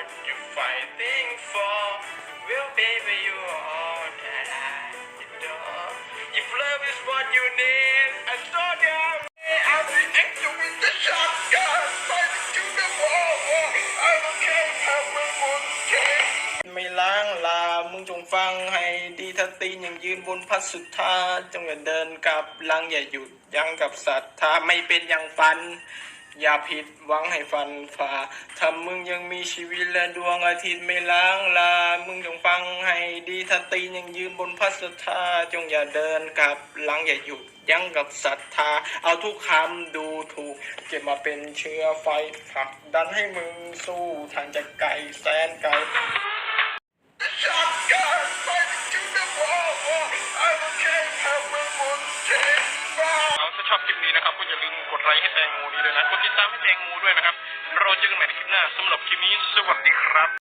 what you're fighting for Well baby you are all that I adore If love is what you need I saw down I'll be angel with the shotgun Fighting to the wall I don't care how my wound can ไม่ล้างลา มึงจงฟังให้ดีถ้าตีนยังยืนบนพัดสุดท้าจงอย่าเดินกลับลังอย่าหยุดยังกับศรัทธาไม่เป็นอย่างฝัน อย่าผิดหวังให้ฟันฝ่าถ้ามึงยังมีชีวิตและดวงอาทิตย์ไม่ล้างลา มึงจงฟังให้ดีถ้าตียังยืนบนพัสุดท้าจงอย่าเดินกลับหลังอย่าหยุดยั้งกับศรัทธา เอาทุกคำดูถูก เก็บมาเป็นเชื้อไฟผลักดันให้มึงสู้ทางจะไกลแสนไกล Shotgun fighting to the wall. I don't care how my wound can ลืมกดไลค์ให้แตงโมนี้ด้วยนะกดติดตามให้แตงโมด้วยนะครับ เราเจอกันใหม่ในคลิปหน้าสำหรับคลิปนี้สวัสดีครับ